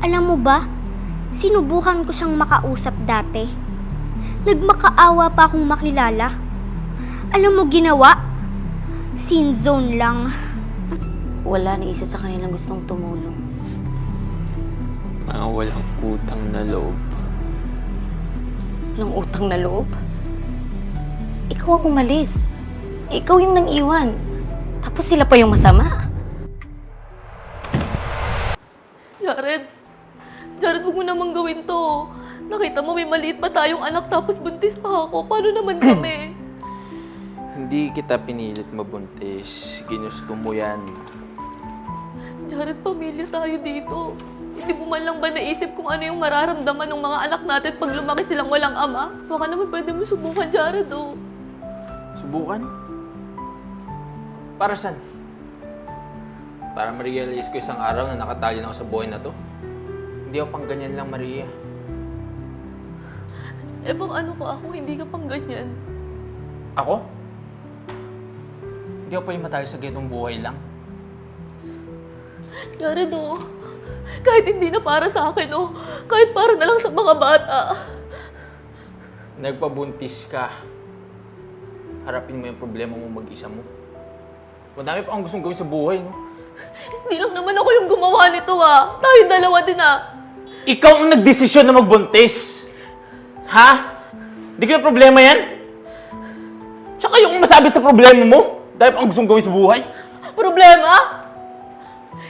Alam mo ba, sinubukan ko siyang makausap dati. Nagmakaawa pa akong makilala. Alam mo ginawa? Sin zone lang. Wala na isa sa kanilang gustong tumulong. Mga walang utang na loob. Walang utang na loob. Ikaw ang umalis. Ikaw yung nang iwan. Tapos sila pa yung masama. Jared, Jared, huwag mo namang gawin to. Nakita mo may maliit pa tayong anak tapos buntis pa ako. Paano naman kami? Hindi kita pinilit mabuntis. Ginusto mo yan. Jared, pamilya tayo dito. Hindi mo man lang ba naisip kung ano yung mararamdaman ng mga anak natin pag lumaki silang walang ama? Baka naman pwede mo subukan, Jared, oh. Subukan? Para saan? Para ma-realize ko isang araw na nakatali na ako sa buhay na to? Hindi ako pang ganyan lang, Maria. Eh, pang ano ko ako, hindi ka pang ganyan. Ako? Hindi ako pwede matali sa ganitong buhay lang. Jared, oh. Kahit hindi na para sa akin, oh. Kahit para na lang sa mga bata. Nagpabuntis ka. Harapin mo yung problema mo mag-isa mo. Madami pa akong gustong gawin sa buhay, no? Hindi lang naman ako yung gumawa nito, ah. Tayo dalawa din, ah. Ikaw ang nagdesisyon na magbuntis. Ha? Di ka na problema yan? Tsaka yung masabi sa problema mo, dahil ang gustong gawin sa buhay. Problema?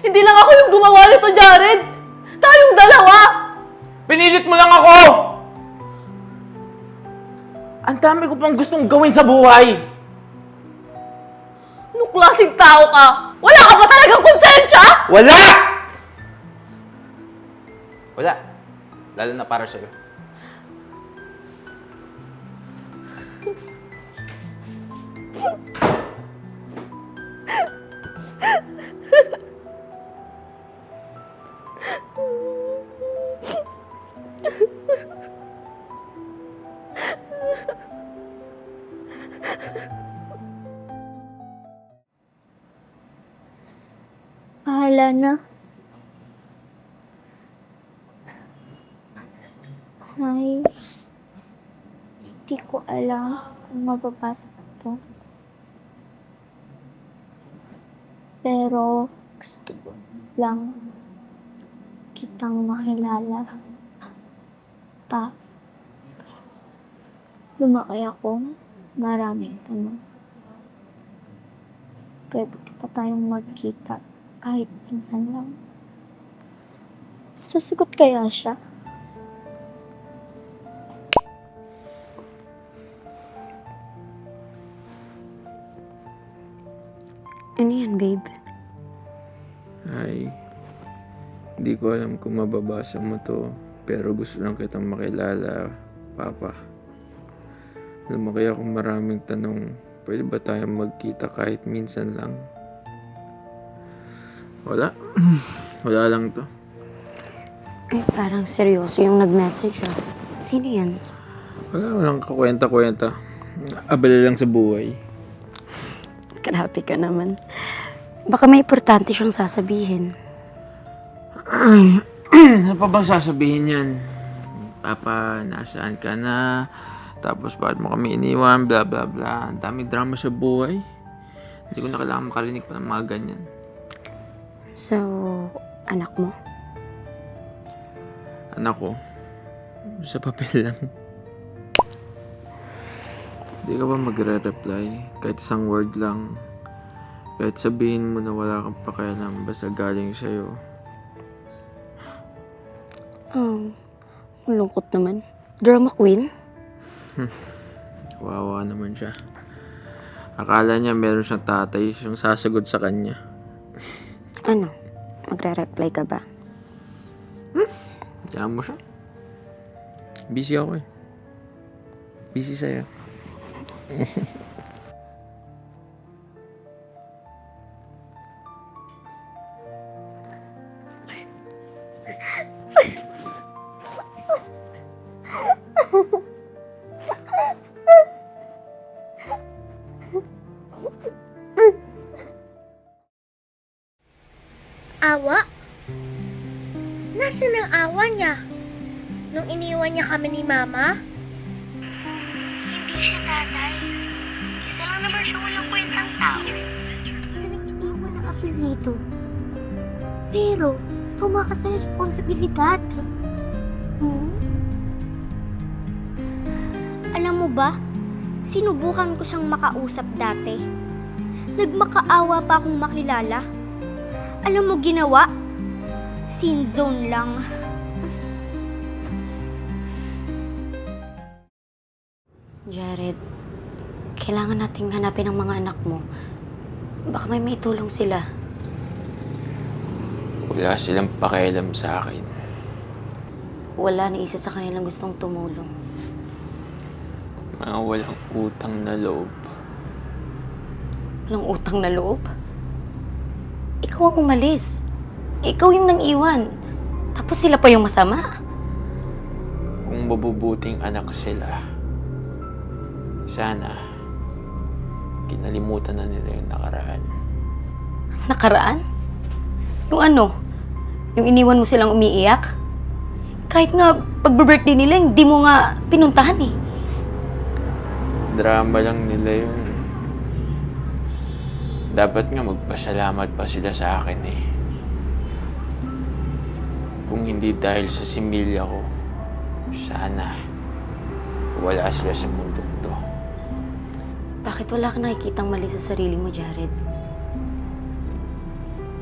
Hindi lang ako yung gumawa nito, Jared. Tayong dalawa. Pinilit mo lang ako! Ang dami ko pang gustong gawin sa buhay. Anong klaseng tao ka? Wala ka ba talagang konsensya? Wala! Wala. Lalo na para sa'yo. Bahala na. Ay, hindi ko alam kung mababasa to. Pero gusto ko lang kitang makilala. Pa, lumaki ako, maraming tanong. Pwede pa tayong magkita kahit minsan lang. Sasagot kaya siya? Kung mababasa mo to, pero gusto lang kitang makilala, Papa. Lumaki akong maraming tanong, pwede ba tayong magkita kahit minsan lang? Wala. Wala lang to. Ay, parang seryoso yung nag-message, ah. Sino yan? Wala, walang kakwenta-kwenta. Abala lang sa buhay. Grabe ka naman. Baka may importante siyang sasabihin. Ay, ano pa bang sasabihin yan? Papa, nasaan ka na? Tapos bakit mo kami iniwan? Bla bla bla. Ang daming drama sa buhay. Hindi ko na kailangan makarinig pa ng mga ganyan. So, anak mo? Anak ko, sa papel lang. Hindi ka ba magre-reply? Kahit isang word lang. Kahit sabihin mo na wala kang pakialam basta galing sa'yo. Oh, malungkot naman. Drama queen? Wawa naman siya. Akala niya meron siyang tatay siyang sasagot sa kanya. Ano? Magre-reply ka ba? Diyan mo siya. Busy ako eh. Busy sa'yo. Awa? Nasaan ang awa niya? Nung iniwan niya kami ni Mama? Hindi siya tatay. Isa lang naman siya walang kwentang tao. Nag-iwan ng apelido. Pero, tumakas sa responsibilidad. Hmm? Alam mo ba, sinubukan ko siyang makausap dati. Nagmakaawa pa akong makilala. Alam mo ginawa? Sin zone lang. Jared, kailangan nating hanapin ang mga anak mo. Baka may may tulong sila. Wala silang pakialam sa akin. Wala na isa sa kanilang gustong tumulong. Mga walang utang na loob. Walang utang na loob. Ikaw ang umalis. Ikaw yung nang iwan. Tapos sila pa yung masama. Kung mabubuting anak sila, sana kinalimutan na nila yung nakaraan. Nakaraan? Yung ano? Yung iniwan mo silang umiiyak? Kahit nga pagbe-birthday nila, hindi mo nga pinuntahan eh. Drama lang nila yun. Dapat nga magpasalamat pa sila sa akin eh. Kung hindi dahil sa similya ko, sana wala sila sa mundong to. Bakit wala ka nakikitang mali sa sarili mo, Jared?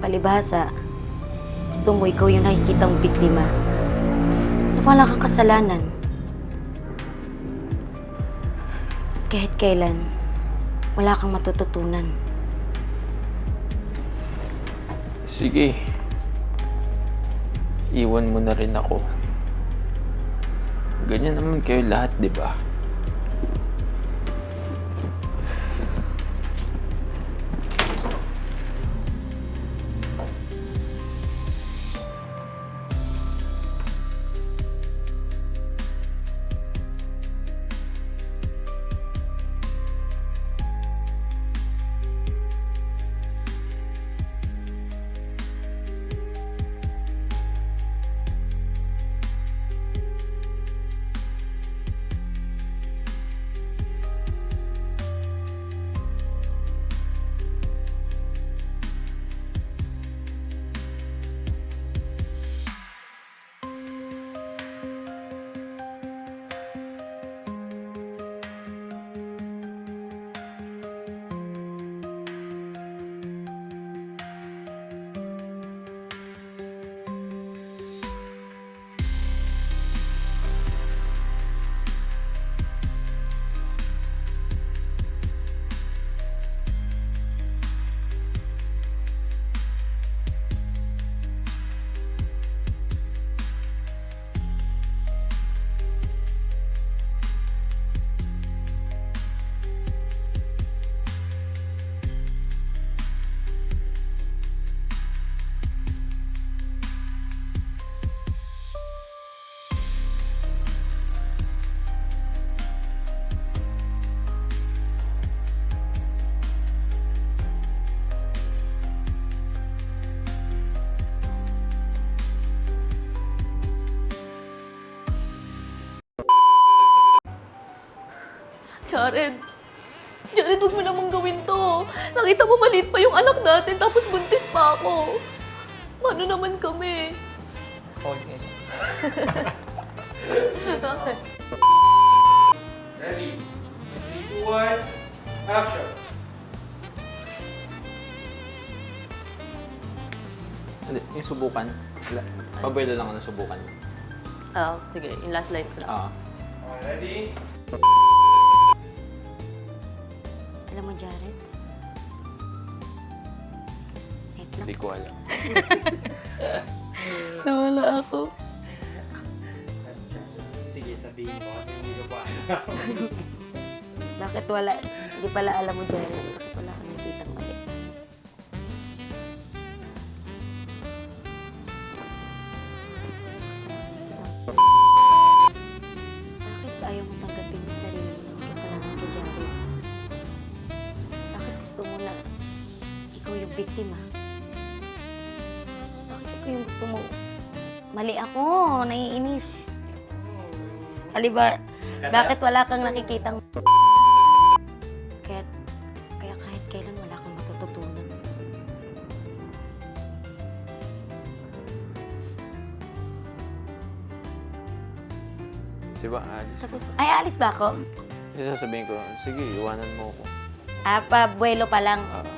Palibhasa, gusto mo ikaw yung nakikitang biktima. Na wala kang kasalanan. Kahit kailan, wala kang matututunan. Sige. Iwan mo na rin ako. Ganyan naman kayo lahat, di ba? Jared, Jared, huwag mo namang gawin to. Nakita mo maliit pa yung anak natin, tapos buntis pa ako. Paano naman kami? Ready? 3, 2, 1, action! Hindi, yung subukan. La- Pabuelo lang ako ng subukan. Ah, sige, yung last line ko lang. Oo. Ready? Alam mo, Jared? Wait lang. Hindi ko alam. Nawala ako. Sige, sabihin mo kasi hindi ko pa Bakit wala? Hindi pala alam mo, Jared. Bakit wala kang nakitang mali? Bakit biktima? Bakit ikaw yung gusto mo Mali ako, naiinis. Aliba, bakit wala kang nakikitang... Kaya, kaya kahit kailan wala kang matututunan. Diba, alis? Tapos, ay, alis ba ako? Kasi sasabihin ko, sige, iwanan mo ako. Ah, pabuelo pa lang. Ah,